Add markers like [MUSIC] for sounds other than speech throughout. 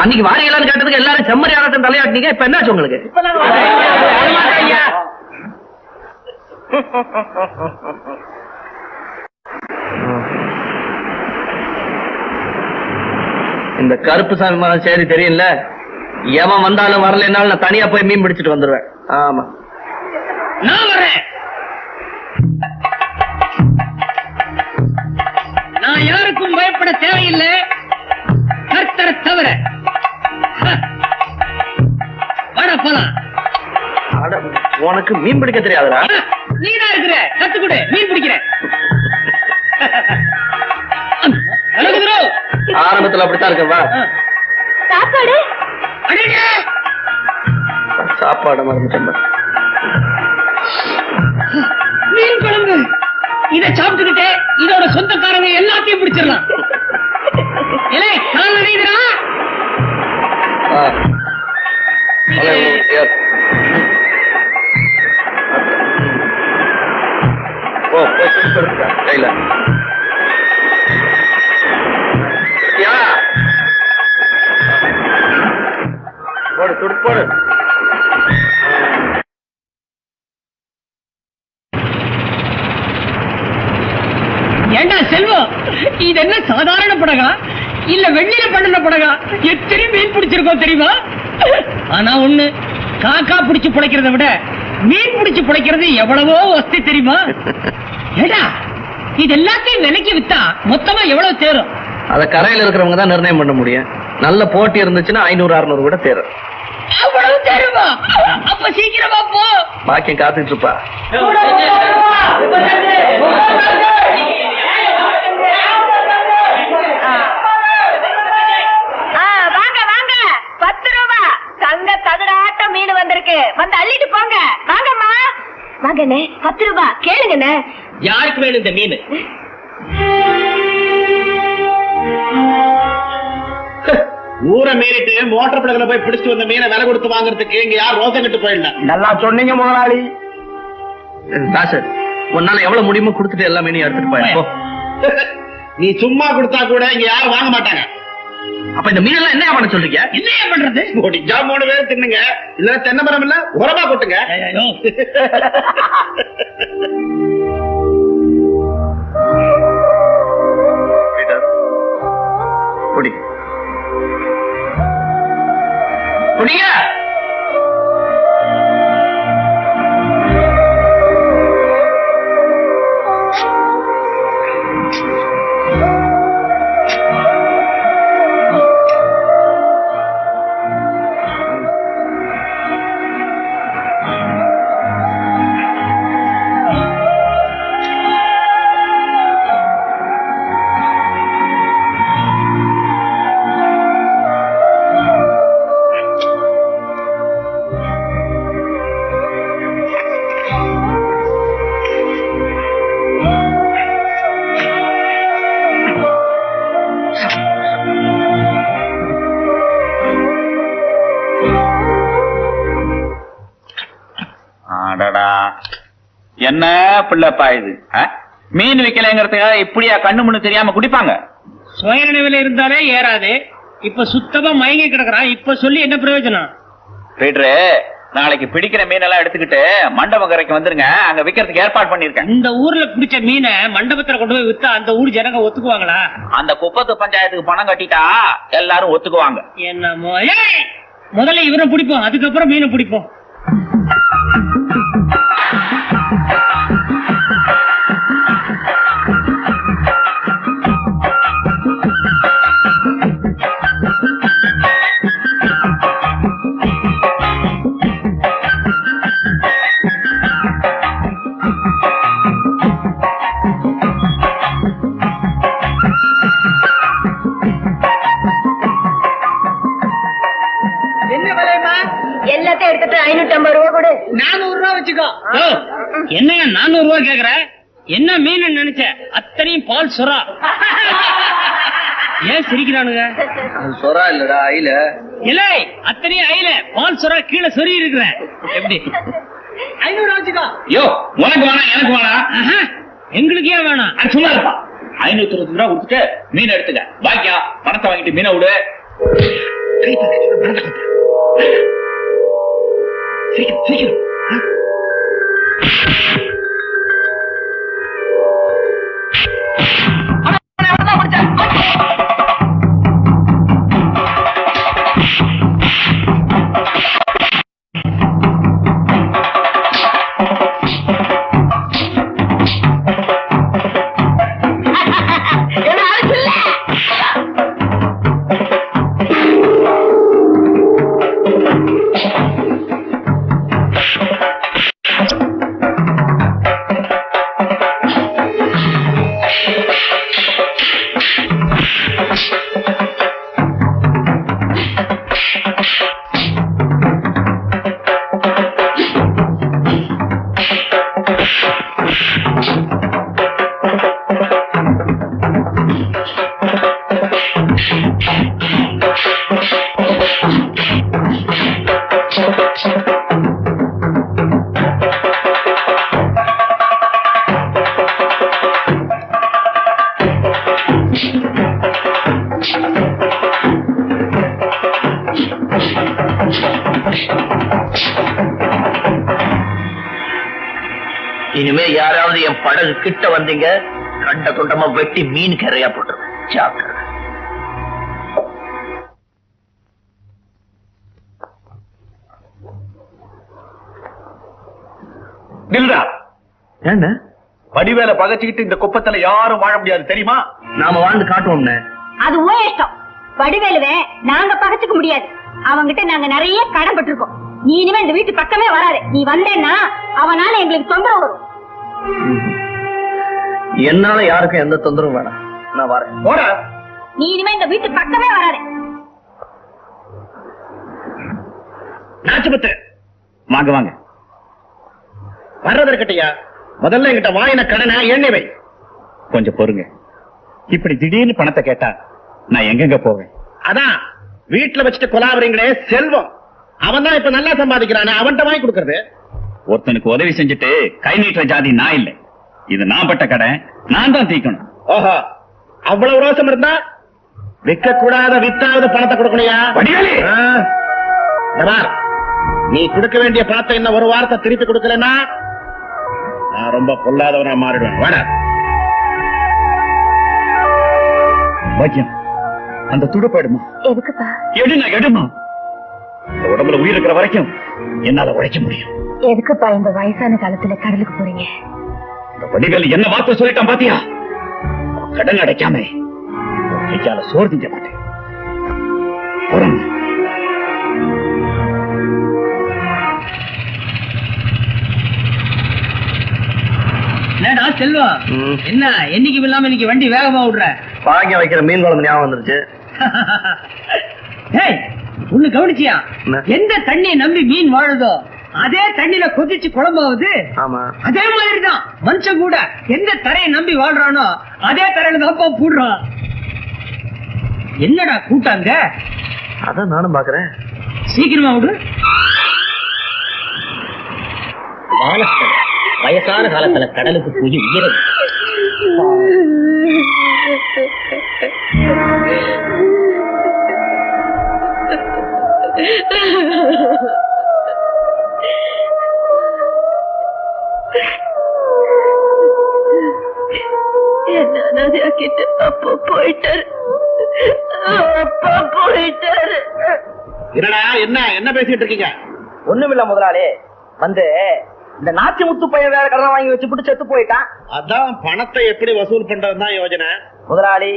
அன்னைக்கு வாரியலான்னு கேட்டதுக்கு எல்லாரும் செம்மறி ஆடத்தின் தலையாட்டினீங்க இப்ப என்னாச்சு உங்களுக்கு? இந்த கருப்பு சாமி சரி தெரியல எவன் வந்தாலும் வரலைன்னாலும் நான் தனியா போய் மீன் பிடிச்சிட்டு வந்துருவேன். ஆமா. நான் வரேன். நான் யாருக்கும் பயப்பட தேவையில்லை. கர்த்தரை தவிர. வாடா போலாம். அட, உனக்கு மீன் பிடிக்க தெரியாதுடா. நீதான் இருக்கிற. கத்துக்குடு மீன் அழகுதுரோ ஆரம்பத்துல அப்படித்தான் இருக்கு வா. சாப்பாடு? சாப்பாடு மறந்துட்டேன். மீன் குழம்பு. இத சாப்பிட்டுக்கிட்டே இதோட சொந்தக்காரங்க எல்லாத்தையும் பிடிச்சிடலாம் இலே கால் நடையுதுடா ஆ. அலை, ஓ போய் பண்ணின படகா. எத்தனை மீன் பிடிச்சிருக்கோம் தெரியுமா? ஆனா ஒண்ணு காக்கா பிடிச்சு பிழைக்கிறத விட மீன் பிடிச்சு பிழைக்கிறது எவ்வளவோ வசதி தெரியுமா? ஏடா இது எல்லாத்தையும் விலைக்கு வித்தா மொத்தமா எவ்வளவு தேரும்? அத கரையில இருக்கிறவங்க தான் நிர்ணயம் பண்ண முடியும். நல்ல போட்டி இருந்துச்சுன்னா ஐநூறு அறுநூறு கூட தேரும். அவ்வளவு தேருமா? அப்ப சீக்கிரமா போ. பாக்கியம் காத்துட்டு இருப்பா ஆ, வாங்க வாங்க பத்து ரூபா தங்க தகடாட்ட மீன் வந்திருக்கு. வந்து அள்ளிட்டு போங்க. வாங்கம்மா. வாங்கண்ணே பத்து ரூபா. கேளுங்கண்ணே. யாருக்கு வேணும் இந்த மீன்? ஊரை மீறிட்டு மோட்டர் படகுல போய் பிடிச்சிட்டு வந்த மீனை விலை கொடுத்து வாங்குறதுக்கு இங்க யார் ரோசம் கட்டு போயிடல. நல்லா சொன்னீங்க முதலாளி. காசு உன்னால எவ்வளவு முடியுமோ கொடுத்துட்டு எல்லா மீனையும் எடுத்துட்டு போய் போ. [LAUGHS] நீ சும்மா கொடுத்தா கூட இங்க யாரும் வாங்க மாட்டாங்க. அப்ப இந்த மீனெல்லாம் என்ன பண்ண சொல்றீங்க? என்னையா பண்றது முடிஞ்சா மூணு பேர் தின்னுங்க. இல்ல தென்னை மரம் இல்ல உரமா கொட்டுங்க. என்ன பிள்ளைப்பா இது? மீன் விக்கலைங்கிறதுக்காக இப்படியா கண்ணு முன்னு தெரியாம குடிப்பாங்க? சுய நினைவுல இருந்தாலே ஏறாது. இப்ப சுத்தமா மயங்கி கிடக்குறான். இப்ப சொல்லி என்ன பிரயோஜனம்? பீட்ரு நாளைக்கு பிடிக்கிற மீனெல்லாம் எடுத்துக்கிட்டு மண்டபம் கரைக்கு வந்துருங்க. அங்க விக்கிறதுக்கு ஏற்பாடு பண்ணிருக்கேன் இந்த ஊர்ல பிடிச்ச மீனை மண்டபத்துல கொண்டு போய் வித்தா அந்த ஊர் ஜனங்க ஒத்துக்குவாங்களா? அந்த குப்பத்து பஞ்சாயத்துக்கு பணம் கட்டிட்டா எல்லாரும் ஒத்துக்குவாங்க. என்னமோ! முதல்ல இவரை பிடிப்போம். அதுக்கப்புறம் மீனை பிடிப்போம். எல்லாத்தையும் எடுத்துட்டு ஐநூத்தி ஐம்பது ரூபா கொடு. நானூறு ரூபா வச்சுக்கோ. யோ, என்னய்யா நானூறு ரூபா கேக்குற? என்ன மீன் நினைச்ச? அத்தனையும் பால் சுறா. [LAUGHS] ஏன் சிரிக்கிறானுங்க? சொரா இல்லடா ஐல இல்லை அத்தனையும் ஐல பால் சுறா கீழே சொறி இருக்கிறேன் எப்படி? ஐநூறு ரூபா வச்சுக்கோ. யோ உனக்கு வேணாம் எனக்கு வேணாம். எங்களுக்கு ஏன் வேணாம். சும்மா இருப்பா ஐநூத்தி இருபது ரூபா கொடுத்துட்டு மீன் எடுத்துக்க. பாக்கியா பணத்தை வெட்டி மீனை விடு. சீக்கிரம் சீக்கிரம் இனிமே யாராவது என் படகு கிட்ட வந்தீங்க கண்ட துண்டமா வெட்டி மீன் கரையா போட்டுருவேன் ஜாக்கிரதை. நில்றா. என்ன? வடிவேல பகச்சுக்கிட்டு இந்த குப்பத்துல யாரும் வாழ முடியாது தெரியுமா? நாம வாழ்ந்து காட்டுவோம்னே. அது ஓ இஷ்டம். வடிவேலுவே நாங்க பகச்சுக்க முடியாது. அவங்கிட்ட நாங்க நிறைய கடன் பட்டிருக்கோம். நீ இனிமே இந்த வீட்டு பக்கமே வராது. நீ வந்தேன்னா அவனால எங்களுக்கு தொந்தரவு வரும். என்னால யாருக்கும் எந்த தொந்தரவும் வேணாம். நான் வரேன். போடா. நீ இனிமே இந்த வீட்டு பக்கமே வராது. நாச்சுபத்து வாங்க வாங்க. வர்றது இருக்கட்டையா முதல்ல என்கிட்ட வாயின கடனை எண்ணி வை. கொஞ்சம் பொறுங்க. இப்படி திடீர்னு பணத்தை கேட்டா நான் எங்கெங்க போவேன்? அதான் வீட்டுல வச்சுட்டு கொலாவறீங்களே செல்வம். அவன் தான் இப்ப நல்லா சம்பாதிக்கிறானே அவன்கிட்ட வாங்கி கொடுக்கறது? ஒருத்தனுக்கு உதவி செஞ்சுட்டு கை நீட்டுற ஜாதி நான் இல்லை. இது நான் பட்ட கடை நான் தான் தீக்கணும். ஓஹோ அவ்வளவு ரோசம் இருந்தா விற்க கூடாத வித்தாவது பணத்தை கொடுக்கணையா! நீ கொடுக்க வேண்டிய பணத்தை இன்னும் ஒரு வாரத்தை திருப்பி கொடுக்கலன்னா நான் ரொம்ப பொல்லாதவனா மாறிடுவேன். வாடா. பாக்கியம் அந்த துடுப்பாடுமா எடுமா? இந்த உடம்புல உயிர் இருக்கிற வரைக்கும் என்னால உழைக்க முடியும். எதுக்குப்பா இந்த வயசான காலத்துல கடலுக்கு போறீங்க? இந்த வடிவேல் என்ன வார்த்தை சொல்லிட்டான் பாத்தியா? கடன் அடைக்காம கையால சோறு திங்க மாட்டேன். போறேன். என்னடா செல்வம் ம். என்ன என்னைக்கு இல்லாம இன்னைக்கு வண்டி வேகமா விடுற பாக்கியம் வைக்கிற மீன் குழம்பு ஞாபகம் வந்துருச்சு. [LAUGHS] ஏய் ஒண்ணு கவனிச்சியா? எந்த தண்ணியை நம்பி மீன் வாழுதோ அதே தண்ணியில கொதிச்சு குழம்பாவது ஆமா. அதே மாதிரிதான் மனுஷன் கூட எந்த தரையை நம்பி வாழ்றானோ அதே தரையில தான் கூடுறான். என்னடா கூட்டாங்க அதான் நானும் பாக்குறேன். சீக்கிரமா விடு. வயசான காலத்துல கடலுக்கு போய் உயிரை. என்ன அனாதையாக்கிட்டு அப்பா போயிட்டாரு. அப்பா போயிட்டாரு. என்னடா என்ன என்ன பேசிட்டு இருக்கீங்க? ஒண்ணுமில்ல முதலாளி. வந்து இந்த நாச்சி முத்து பையன் வேற கடன் வாங்கி வச்சு புட்டு செத்து போயிட்டான். அதான் பணத்தை எப்படி வசூல் பண்றதுதான் யோஜனை. முதலாளி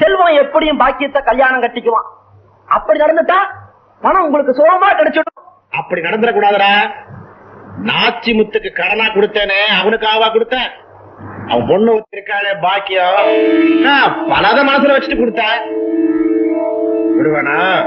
செல்வம் எப்படியும் பாக்கியத்தை கல்யாணம் கட்டிக்குவான். அப்படி நடந்துட்டா பணம் உங்களுக்கு சுலபமா கிடைச்சிடும். அப்படி நடந்துடக்கூடாதுடா. நாச்சி முத்துக்கு கடனா கொடுத்தேனே அவனுக்காவா கொடுத்தேன். அவன் பொண்ணு இருக்காளே பாக்கியம். பலத மனசுல வச்சுட்டு கொடுத்தேன். விடுவேனா?